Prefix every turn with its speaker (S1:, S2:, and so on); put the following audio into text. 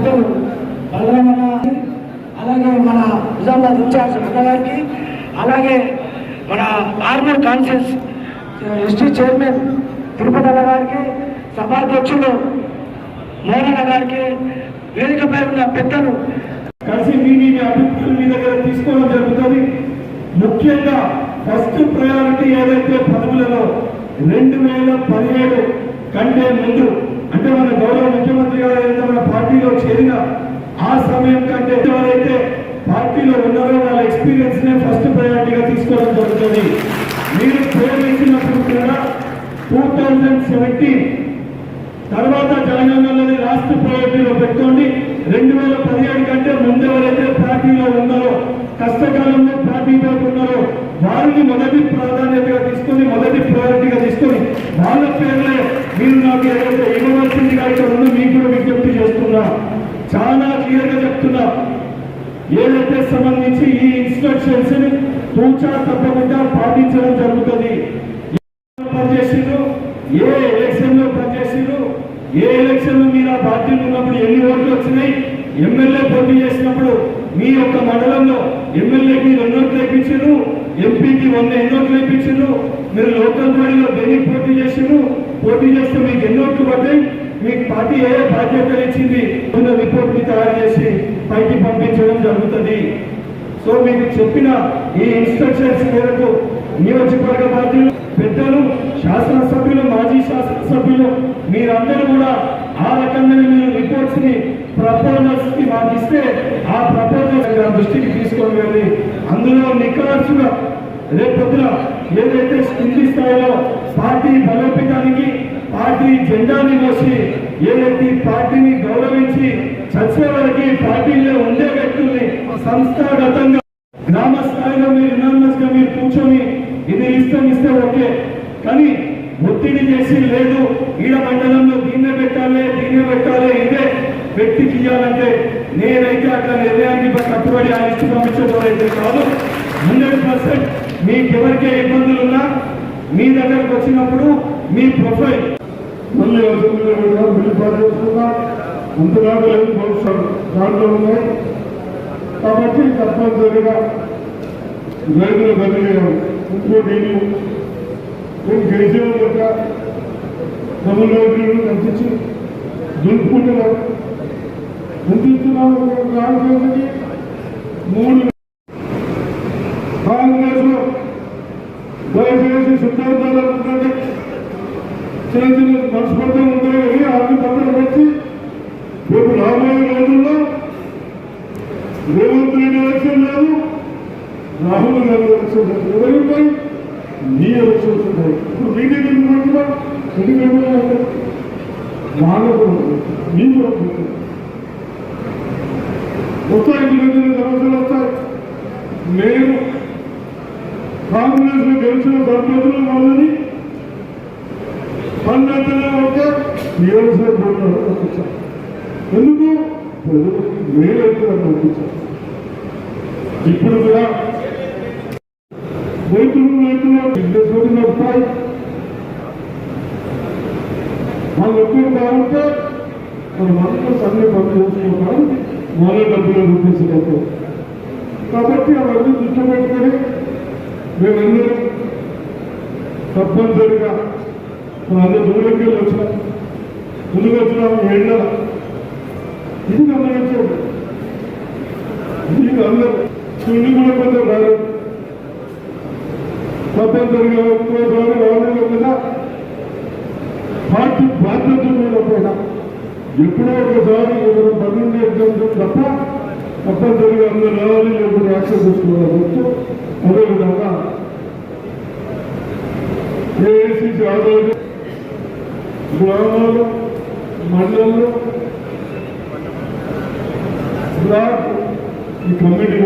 S1: వచ్చేసిన పెద్దలు బలరామన్న అలాగే మన నిజామాబాద్ ఇన్ఛార్జ్ గారికి అలాగే మన ఆర్మూర్ కాన్షియస్ ఎస్టీ చైర్మన్ తిరుపతి అన్న గారికి సభాధ్యక్షులు మోహన్ గారికి వేదికపై ఉన్న పెద్దలు
S2: కలిసి మీ అభిప్రాయం మీ దగ్గర తీసుకోవడం జరుగుతుంది. ముఖ్యంగా ఫస్ట్ ప్రయారిటీ ఏదైతే పదవులలో రెండు వేల పదిహేడు కంటే ముందు అంటే మన గౌరవ ముఖ్యమంత్రి గారు ఏదైతే మన పార్టీలో చేరిన ఆ సమయం కంటే ఎవరైతే పార్టీలో ఉన్నారో వాళ్ళ ఎక్స్పీరియన్స్ నే ఫస్ట్ ప్రయారిటీగా తీసుకోవడం జరుగుతుంది. మీరు పేరు ఇచ్చినప్పుడు కూడా టూ థౌజండ్ సెవెంటీన్ తర్వాత తెలంగాణలోని రాష్ట్ర ప్రయారిటీలో పెట్టుకోండి. రెండు వేల పదిహేడు కంటే ముందు ఎవరైతే పార్టీలో ఉన్నారో కష్టకాలంలో పార్టీ వైపు ఉన్నారో వారిని మొదటి ప్రాధాన్యతగా తీసుకొని మొదటి ప్రయారిటీగా తీసుకొని వాళ్ళ పేర్లే మీరు నాకు ఏదైతే ఇక్కడ ఉన్న మీకు కూడా విజ్ఞప్తి చేస్తున్నా. చాలా క్లియర్గా చెప్తున్నా. ఏదైతే సంబంధించి ఈ ఇన్స్ట్రక్షన్స్ని తూచా తప్పకుండా పాటించడం జరుగుతుంది. పనిచేసిండ్రు? ఏ ఎలక్షన్లో పనిచేసిండ్రు? ఏ ఎలక్షన్లో మీరు ఆ పార్టీలు ఉన్నప్పుడు ఎన్ని ఓట్లు వచ్చినాయి? ఎమ్మెల్యే పోటీ చేసినప్పుడు మీ యొక్క మండలంలో ఎమ్మెల్యేకి రెండు ఓట్లు వేయించారు ఎంపీకి వంద ఎన్ని ఓట్లు వేయించారు మీరు లోకల్ బాడీలో దేనికి పోటీ చేసిండ్రు? పోటీ చేస్తే మీకు ఎన్ని ఓట్లు పడ్డాయి? మీకు పార్టీ ఏ బాధ్యతలు ఇచ్చింది? ఉన్న రిపోర్ట్ని తయారు చేసి పైకి పంపించడం జరుగుతుంది. సో మీకు చెప్పిన ఈ ఇన్స్ట్రక్షన్స్ మేరకు నియోజకవర్గ బాధ్యులు పెద్దలు శాసనసభ్యులు మాజీ శాసనసభ్యులు మీరందరూ కూడా ఆ రకంగా మీరు రిపోర్ట్స్ని ప్రపోజల్స్కి మాకు ఇస్తే ఆ ప్రపోజల్స్ దృష్టికి తీసుకొని వెళ్ళి అందులో నిక్కవలసిన రేపొద్దున ఏదైతే కింది స్థాయిలో పార్టీ బలోపేతానికి పార్టీ జెండాని మోసి ఏదైతే పార్టీని గౌరవించి చచ్చే వారికి పార్టీలో ఉండే వ్యక్తుల్ని సంస్థాగతంగా గ్రామ స్థాయిలో మీరు యునానిమస్ మీరు కూర్చొని ఇది ఇష్టం ఇస్తే ఓకే. కానీ ఒత్తిడి చేసి లేదు. ఈడ మండలంలో దీన్నే పెట్టాలి దీన్నే పెట్టాలి ఇదే వ్యక్తికి ఇవ్వాలంటే నేనైతే అక్కడ నిర్ణయానికి కట్టుబడి ఆ లిస్టు పంపించేవారైతే కాదు. హండ్రెడ్ పర్సెంట్ మీకు ఎవరికే ఇబ్బందులు ఉన్నా మీ దగ్గరకు వచ్చినప్పుడు మీ ప్రొఫైల్
S3: మళ్ళీ వస్తుంది కూడా బిల్లు పాస్ చేస్తున్నా. అంతలాగా లేదు భవిష్యత్తు దాంట్లో ఉన్నాయి. కాబట్టి తప్పనిసరిగా రైతుల బదిలీ ఇంకోటి నేను గెలిచిన యొక్క తమిళనాడు కల్పించి దులుపుకుంటున్నాం అందిస్తున్నాము రాజకీయానికి మూడు కాంగ్రెస్లో దయచేసి సిద్ధాంతాలు ఉండండి చిన్న చిన్న మనస్పర్ధలు ఉంటాయి కానీ అన్ని పక్కన పెట్టి రేపు రాబోయే రోజుల్లో రేవంత్ రెడ్డి ఎలక్షన్ లేదు రాహుల్ గాంధీ ఎలక్షన్ లేదు నీ ఎలక్షన్స్ ఉంటాయి ఇప్పుడు మీటింగ్ ఎందుకు పెట్టుకున్నా ఎందుకు వాళ్ళకు వస్తాయి చిన్న చిన్న సమస్యలు వస్తాయి. నేను కాంగ్రెస్ గెలిచిన సభ్యులు పన్నెండునే ఎందుకు? ప్రజలకు మేలైతే ఇప్పుడు కూడా రైతులు రైతులు బిజినెస్ వస్తాయి వాళ్ళు ఎప్పుడు మన మనం అందరూ పని పనులు చేసుకుంటాం వాళ్ళ డబ్బులు రూపేసినట్టు కాబట్టి అవన్నీ దృష్టి పెట్టుకొని మేమందరం తప్పనిసరిగా అంత దూరంకి వచ్చినాం ముందుకు వచ్చినాం ఎండ ఇది గమనించండి ఇది అందరూ చుండి కూడా కొంచెం రారు. తప్పనిసరిగా ఒక్కోసారి వాళ్ళు కదా పార్టీ బాధ్యత లేకపోయినా ఎప్పుడో ఒకసారి ఏదైనా పనుండి ఎగ్జామ్స్ తప్ప తప్పనిసరిగా అందరూ రావాలి లేకపోతే యాక్సెస్ చేసుకోవాలి అదేవిధంగా ఏఐసిసి గ్రామాలు మండలంలో బ్లాక్ ఈ కమిటీ